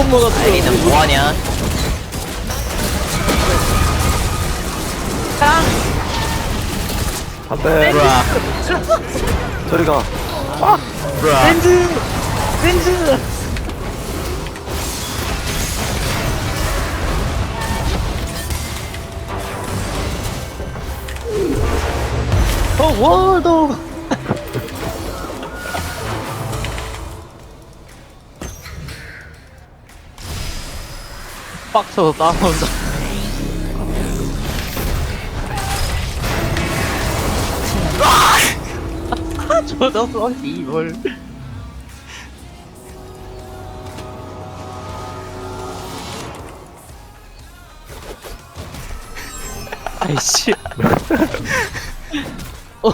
번 먹었어. 애기는 뭐하냐? 안돼 브라 저리 가 브라 렌즈! 렌즈! 어, 월도! 빡쳐서 따라온다. 아, 조졌어, 이걸. 아이씨. 어,